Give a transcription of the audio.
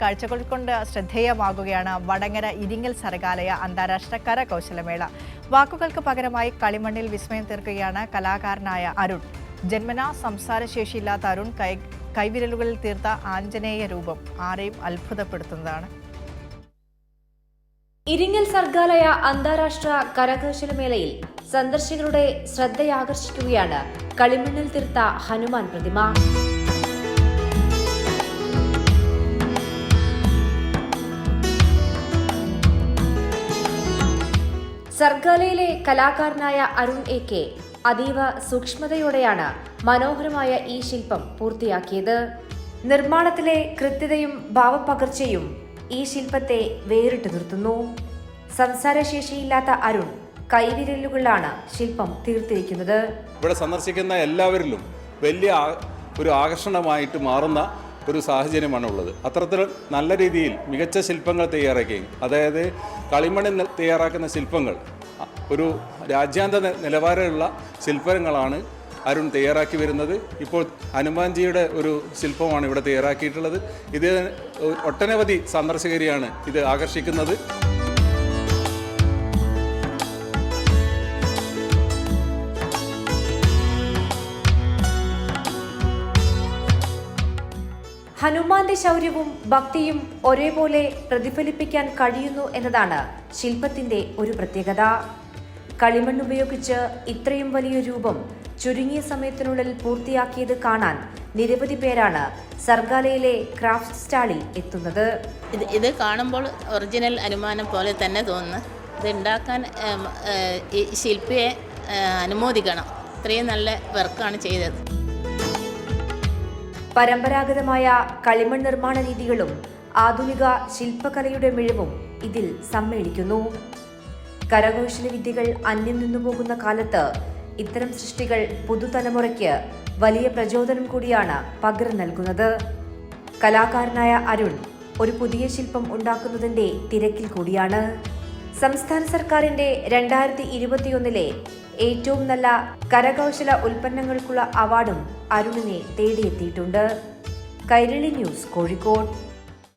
കാഴ്ചകൾ കൊണ്ട് ശ്രദ്ധേയമാകുകയാണ് വടങ്ങര ഇരിങ്ങൽ സർഗാലയ അന്താരാഷ്ട്ര കരകൗശലമേള. വാക്കുകൾക്ക് പകരമായി കളിമണ്ണിൽ വിസ്മയം തീർക്കുകയാണ് കലാകാരനായ അരുൺ. ജന്മനാ സംസാരശേഷിയില്ലാത്ത അരുൺ കൈ കൈവിരലുകളിൽ തീർത്ത ആഞ്ജനേയ രൂപം ആരെയും അത്ഭുതപ്പെടുത്തുന്നതാണ്. ഇരിങ്ങൽ സർഗാലയ അന്താരാഷ്ട്ര കരകൗശലമേളയിൽ സന്ദർശകരുടെ ശ്രദ്ധയാകർഷിക്കുകയാണ് കളിമണ്ണിൽ തീർത്ത ഹനുമാൻ പ്രതിമ. സർഗാലയിലെ കലാകാരനായ അരുൺ എ കെ അതീവ സൂക്ഷ്മതയോടെയാണ് മനോഹരമായ ഈ ശില്പം പൂർത്തിയാക്കിയത്. നിർമ്മാണത്തിലെ കൃത്യതയും ഭാവപകർച്ചയും ഈ ശില്പത്തെ വേറിട്ട് നിർത്തുന്നു. സംസാരശേഷിയില്ലാത്ത അരുൺ കൈവിരലുകളാണ് ശില്പം തീർത്തിരിക്കുന്നത്. ഇവിടെ സന്ദർശിക്കുന്ന എല്ലാവരിലും വലിയ ഒരു ആകർഷണമായിട്ട് മാറുന്ന ഒരു സാഹചര്യമാണ് ഉള്ളത് അത്തരത്തിൽ നല്ല രീതിയിൽ മികച്ച ശില്പങ്ങൾ തയ്യാറാക്കുകയും അതായത് കളിമണി തയ്യാറാക്കുന്ന ശില്പങ്ങൾ ഒരു രാജ്യാന്തര നിലവാരമുള്ള ശില്പങ്ങളാണ് അരുൺ തയ്യാറാക്കി വരുന്നത്. ഇപ്പോൾ ഹനുമാൻജിയുടെ ഒരു ശില്പമാണ് ഇവിടെ തയ്യാറാക്കിയിട്ടുള്ളത്. ഇത് ഒട്ടനവധി സന്ദർശകരെയാണ് ഇത് ആകർഷിക്കുന്നത്. ഹനുമാന്റെ ശൗര്യവും ഭക്തിയും ഒരേപോലെ പ്രതിഫലിപ്പിക്കാൻ കഴിയുന്നു എന്നതാണ് ശില്പത്തിന്റെ ഒരു പ്രത്യേകത. കളിമണ്ണ് ഉപയോഗിച്ച് ഇത്രയും വലിയ രൂപം ചുരുങ്ങിയ സമയത്തിനുള്ളിൽ പൂർത്തിയാക്കിയത് കാണാൻ നിരവധി പേരാണ് സർഗാലയിലെ ക്രാഫ്റ്റ് സ്റ്റാളിൽ എത്തുന്നത്. ഇത് ഇത് കാണുമ്പോൾ ഒറിജിനൽ അനുമാനം പോലെ തന്നെ തോന്നുന്നു. ഇത് ഉണ്ടാക്കാൻ ഈ ശില്പിയെ അനുമോദിക്കണം. ഇത്രയും നല്ല വർക്കാണ് ചെയ്തത്. പരമ്പരാഗതമായ കളിമൺ നിർമ്മാണ രീതികളും ആധുനിക ശില്പകലയുടെ മിഴവും ഇതിൽ സമ്മേളിക്കുന്നു. കരകൗശല വിദ്യകൾ അന്യം നിന്നുപോകുന്ന കാലത്ത് ഇത്തരം സൃഷ്ടികൾ പുതുതലമുറയ്ക്ക് വലിയ പ്രചോദനം കൂടിയാണ് പകർന്നു നൽകുന്നത്. കലാകാരനായ അരുൺ ഒരു പുതിയ ശില്പം ഉണ്ടാക്കുന്നതിന്റെ തിരക്കിൽ കൂടിയാണ്. സംസ്ഥാന സർക്കാരിന്റെ രണ്ടായിരത്തി ഇരുപത്തിയൊന്നിലെ ഏറ്റവും നല്ല കരകൗശല ഉൽപ്പന്നങ്ങൾക്കുള്ള അവാർഡും അരുണിനെ തേടിയെത്തിയിട്ടുണ്ട്. കൈരളി ന്യൂസ് കോഴിക്കോട്.